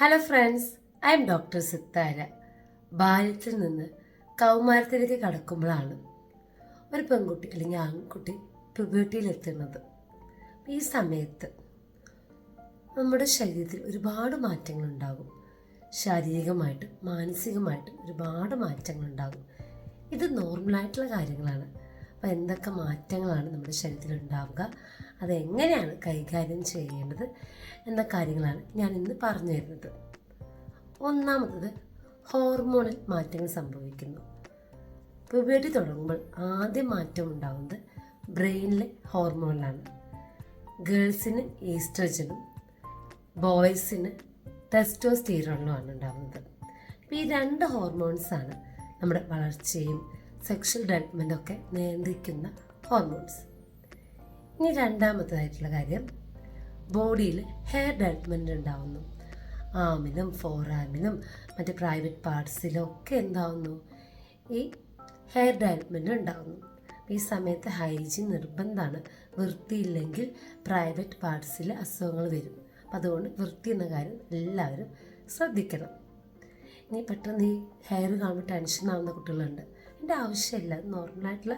Hello friends I am doctor Sithara ബാല്യത്തിൽ നിന്ന് കൗമാരത്തിലേക്ക് കടക്കുമ്പോഴാണ് ഒരു പെൺകുട്ടി അല്ലെങ്കിൽ ആൺകുട്ടി പ്രിബ്യൂട്ടിയിലെത്തുന്നത് ഈ സമയത്ത് നമ്മുടെ ശരീരത്തിൽ ഒരുപാട് മാറ്റങ്ങൾ ഉണ്ടാകും ശാരീരികമായിട്ടും മാനസികമായിട്ടും ഒരുപാട് മാറ്റങ്ങളുണ്ടാകും. ഇത് നോർമലായിട്ടുള്ള കാര്യങ്ങളാണ്. അപ്പോൾ എന്തൊക്കെ മാറ്റങ്ങളാണ് നമ്മുടെ ശരീരത്തിൽ ഉണ്ടാവുക അതെങ്ങനെയാണ് കൈകാര്യം ചെയ്യേണ്ടത്? എന്ന കാര്യങ്ങളാണ് ഞാൻ ഇന്ന് പറഞ്ഞു തരുന്നത്. ഒന്നാമത്തത് ഹോർമോണൽ മാറ്റങ്ങൾ സംഭവിക്കുന്നു. പുബേർട്ടി തുടങ്ങുമ്പോൾ ആദ്യം മാറ്റം ഉണ്ടാകുന്നത് ബ്രെയിനിലെ ഹോർമോണിലാണ്. ഗേൾസിന് ഈസ്ട്രജനും ബോയ്സിന് ടെസ്റ്റോസ്റ്റീറോണിലുമാണ് ഉണ്ടാകുന്നത് അപ്പോൾ ഈ രണ്ട് ഹോർമോൺസാണ് നമ്മുടെ വളർച്ചയും സെക്ഷൽ ഡെവലപ്മെന്റ് ഒക്കെ നിയന്ത്രിക്കുന്ന ഹോർമോൺസ് ഇനി രണ്ടാമത്തതായിട്ടുള്ള കാര്യം ബോഡിയിൽ ഹെയർ ഡെവലപ്മെന്റ് ഉണ്ടാവുന്നു. ആമിലും ഫോറാമിലും മറ്റ് പ്രൈവറ്റ് പാർട്സിലും ഒക്കെ എന്താവുന്നു? ഈ ഹെയർ ഡെവലപ്മെന്റ് ഉണ്ടാവുന്നു. ഈ സമയത്ത് ഹൈജീൻ നിർബന്ധമാണ്. വൃത്തിയില്ലെങ്കിൽ പ്രൈവറ്റ് പാർട്സിൽ അസുഖങ്ങൾ വരും. അപ്പം അതുകൊണ്ട് വൃത്തി എന്ന കാര്യം എല്ലാവരും ശ്രദ്ധിക്കണം. ഇനി പെട്ടെന്ന് ഈ ഹെയർ കാണുമ്പോൾ ടെൻഷൻ ആവുന്ന കുട്ടികളുണ്ട്. അതിന്റെ ആവശ്യമില്ല. നോർമലായിട്ടുള്ള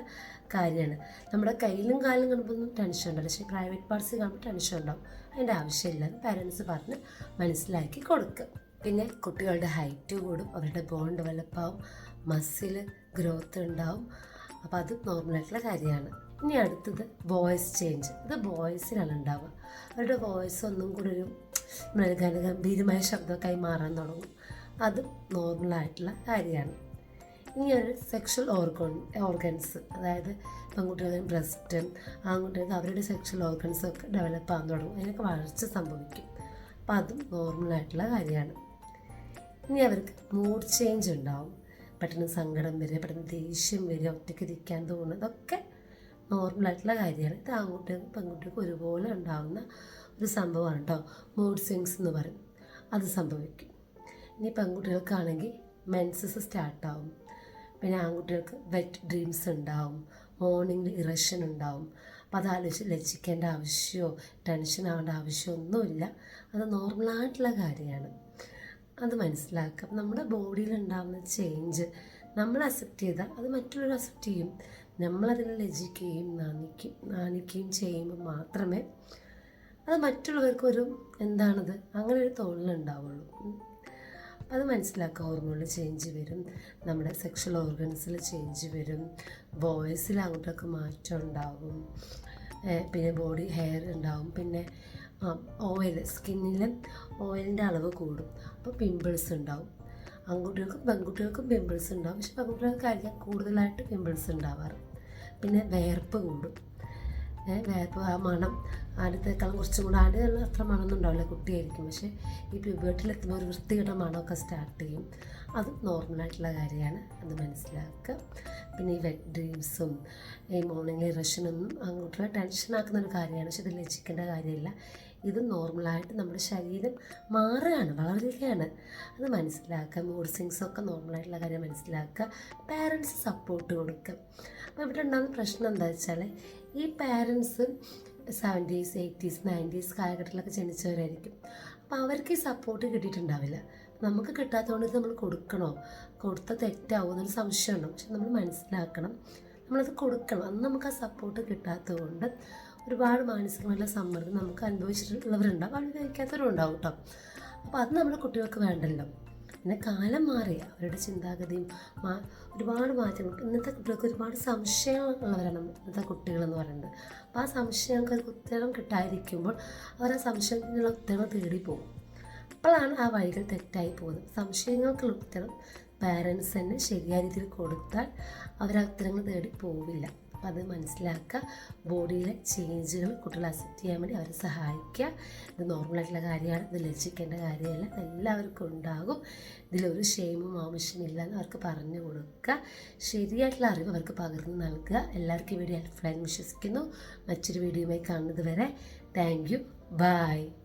കാര്യമാണ്. നമ്മുടെ കയ്യിലും കാലിലും കാണുമ്പോൾ ടെൻഷൻ ഉണ്ടാവും പക്ഷേ പ്രൈവറ്റ് പാർട്സ് കാണുമ്പോൾ ടെൻഷൻ ഉണ്ടാവും. അതിന്റെ ആവശ്യമില്ല എന്ന് പാരൻസ് പറഞ്ഞ് മനസ്സിലാക്കി കൊടുക്കുക. പിന്നെ കുട്ടികളുടെ ഹൈറ്റ് കൂടും അവരുടെ ബോൺ ഡെവലപ്പാവും മസിൽ ഗ്രോത്ത് ഉണ്ടാവും. അപ്പോൾ അത് നോർമലായിട്ടുള്ള കാര്യമാണ്. ഇനി അടുത്തത് വോയിസ് ചേഞ്ച് ഇത് ബോയ്സിനാണ് ഉണ്ടാവുക. അവരുടെ വോയിസ് ഒന്നും കൂടി ഒരു മൃഗാന ഗംഭീരമായ ശബ്ദമൊക്കെ ആയി മാറാൻ തുടങ്ങും. അതും നോർമലായിട്ടുള്ള കാര്യമാണ്. ഒരു സെക്ഷൽ ഓർഗൺ ഓർഗൻസ് അതായത് പെൺകുട്ടികളുടെ ബ്രസ്റ്റും ആൺകുട്ടികൾക്ക് അവരുടെ സെക്ഷൽ ഓർഗൻസ് ഒക്കെ ഡെവലപ്പ് ആകാൻ തുടങ്ങും. അതിനൊക്കെ വളർച്ച സംഭവിക്കും. അപ്പോൾ അതും നോർമലായിട്ടുള്ള കാര്യമാണ്. ഇനി അവർക്ക് മൂഡ് ചേഞ്ച് ഉണ്ടാവും. പെട്ടെന്ന് സങ്കടം വരിക പെട്ടെന്ന് ദേഷ്യം വരിക ഒറ്റയ്ക്ക് ഇരിക്കാൻ തോന്നുന്നത് ഇതൊക്കെ നോർമലായിട്ടുള്ള കാര്യമാണ്. ഇത് ആൺകുട്ടികൾക്കും പെൺകുട്ടികൾക്കും ഒരുപോലെ ഉണ്ടാകുന്ന ഒരു സംഭവമാണ് കേട്ടോ മൂഡ് സ്വിങ്സ് എന്ന് പറയും. അത് സംഭവിക്കും. ഇനി പെൺകുട്ടികൾക്കാണെങ്കിൽ മെൻസസ് സ്റ്റാർട്ടാവും പിന്നെ ആൺകുട്ടികൾക്ക് വെറ്റ് ഡ്രീംസ് ഉണ്ടാവും മോർണിംഗിൽ ഇറഷൻ ഉണ്ടാവും. അപ്പം അത് ആലോചിച്ച് ലജ്ജിക്കേണ്ട ആവശ്യമോ ടെൻഷൻ ആവേണ്ട ആവശ്യമോ ഒന്നുമില്ല. അത് നോർമലായിട്ടുള്ള കാര്യമാണ്. അത് മനസ്സിലാക്കുക. നമ്മുടെ ബോഡിയിൽ ഉണ്ടാകുന്ന ചേഞ്ച് നമ്മൾ അക്സെപ്റ്റ് ചെയ്താൽ അത് മറ്റുള്ളവർ അക്സെപ്റ്റ് ചെയ്യും. നമ്മളതിനെ ലജിക്കുകയും നാണിക്കും നാണിക്കുകയും ചെയ്യുമ്പോൾ മാത്രമേ അത് മറ്റുള്ളവർക്കൊരു എന്താണത്? അങ്ങനെ ഒരു തോന്നലുണ്ടാവുള്ളൂ. അത് മനസ്സിലാക്കുക ഹോർമോണിൽ ചേഞ്ച് വരും. നമ്മുടെ സെക്ഷൽ ഓർഗൻസിൽ ചേഞ്ച് വരും. വോയിസിൽ അങ്ങോട്ടൊക്കെ മാറ്റം ഉണ്ടാവും. പിന്നെ ബോഡി ഹെയർ ഉണ്ടാവും. പിന്നെ ഓയിൽ സ്കിന്നിലെ ഓയിലിന്റെ അളവ് കൂടും. അപ്പോൾ പിമ്പിൾസ് ഉണ്ടാവും. ആൺകുട്ടികൾക്കും പെൺകുട്ടികൾക്കും പിമ്പിൾസ് ഉണ്ടാവും. പക്ഷെ പെൺകുട്ടികൾക്കായിരിക്കാം കൂടുതലായിട്ട് പിമ്പിൾസ് ഉണ്ടാവാറ്. പിന്നെ വേർപ്പ് കൂടും. വേർപ്പ് ആ മണം ആദ്യത്തേക്കാളും കുറച്ചും കൂടെ ആദ്യം അത്ര മണമൊന്നും ഉണ്ടാവില്ല കുട്ടിയായിരിക്കും. പക്ഷേ ഈ പ്യൂബേർട്ടിലെത്തുമ്പോൾ ഒരു വൃത്തിയുടെ മണമൊക്കെ സ്റ്റാർട്ട് ചെയ്യും. അത് നോർമലായിട്ടുള്ള കാര്യമാണ്. അത് മനസ്സിലാക്കുക. പിന്നെ ഈ വെറ്റ് ഡ്രീംസും ഈ മോർണിംഗ് ഇറഷനൊന്നും അങ്ങോട്ടുള്ള ടെൻഷനാക്കുന്ന ഒരു കാര്യമാണ്. പക്ഷെ ഇത് ലജിക്കേണ്ട കാര്യമില്ല. ഇത് നോർമലായിട്ട് നമ്മുടെ ശരീരം മാറുകയാണ് വളരുകയാണ്. അത് മനസ്സിലാക്കുക. മൂഡ് സിങ്സ് ഒക്കെ നോർമലായിട്ടുള്ള കാര്യം മനസ്സിലാക്കുക. പാരൻസ് സപ്പോർട്ട് കൊടുക്കുക. അപ്പോൾ ഇവിടെ ഉണ്ടാകുന്ന പ്രശ്നം എന്താ വെച്ചാൽ ഈ പാരൻസ് സെവന്റീസ് എയ്റ്റീസ് നയന്റീസ് കാലഘട്ടത്തിലൊക്കെ ജനിച്ചവരായിരിക്കും. അപ്പോൾ അവർക്ക് ഈ സപ്പോർട്ട് കിട്ടിയിട്ടുണ്ടാവില്ല. നമുക്ക് കിട്ടാത്തതുകൊണ്ട് നമ്മൾ കൊടുക്കണോ? കൊടുത്ത തെറ്റാവോ എന്നൊരു സംശയമുണ്ട്. പക്ഷെ നമ്മൾ മനസ്സിലാക്കണം. നമ്മളത് കൊടുക്കണം. അന്ന് നമുക്ക് ആ സപ്പോർട്ട് കിട്ടാത്തതുകൊണ്ട് ഒരുപാട് മാനസികമായിട്ടുള്ള സമ്മർദ്ദം നമുക്ക് അനുഭവിച്ചിട്ടുള്ളവരുണ്ടാവും. അനുഭവിക്കാത്തവരും ഉണ്ടാവും കേട്ടോ. അപ്പോൾ അത് നമ്മുടെ കുട്ടികൾക്ക് വേണ്ടല്ലോ. പിന്നെ കാലം മാറി അവരുടെ ചിന്താഗതിയും മാ ഒരുപാട് മാറ്റങ്ങൾ. ഇന്നത്തെ കുട്ടികൾക്ക് ഒരുപാട് സംശയങ്ങളുള്ളവരാണ് ഇന്നത്തെ കുട്ടികളെന്ന് പറയുന്നത്. അപ്പോൾ ആ സംശയങ്ങൾക്ക് ഒരു ഉത്തരം കിട്ടാതിരിക്കുമ്പോൾ അവർ ആ സംശയത്തിനുള്ള ഉത്തരങ്ങൾ തേടി പോകും. അപ്പോഴാണ് ആ വഴികൾ തെറ്റായി പോകുന്നത്. സംശയങ്ങൾക്കുള്ള ഉത്തരം പാരൻസ് തന്നെ ശരിയായ രീതിയിൽ കൊടുത്താൽ അവർ ആ ഉത്തരങ്ങൾ തേടി പോവില്ല. അപ്പം അത് മനസ്സിലാക്കുക. ബോഡിയിലെ ചേഞ്ചുകൾ കുട്ടികളെ അക്സെപ്റ്റ് ചെയ്യാൻ വേണ്ടി അവരെ സഹായിക്കുക. ഇത് നോർമലായിട്ടുള്ള കാര്യമാണ്. ഇത് ലജ്ജിക്കേണ്ട കാര്യമല്ല. എല്ലാവർക്കും ഉണ്ടാകും. ഇതിലൊരു ഷെയിമും ആവശ്യമില്ല എന്ന് അവർക്ക് പറഞ്ഞു കൊടുക്കുക. ശരിയായിട്ടുള്ള അറിവ് അവർക്ക് പകർന്നു നൽകുക. എല്ലാവർക്കും ഈ വീഡിയോ ഹെൽപ്ഫുള്ളായി വിശ്വസിക്കുന്നു. മറ്റൊരു വീഡിയോയുമായി കാണുന്നത് വരെ താങ്ക് യു ബൈ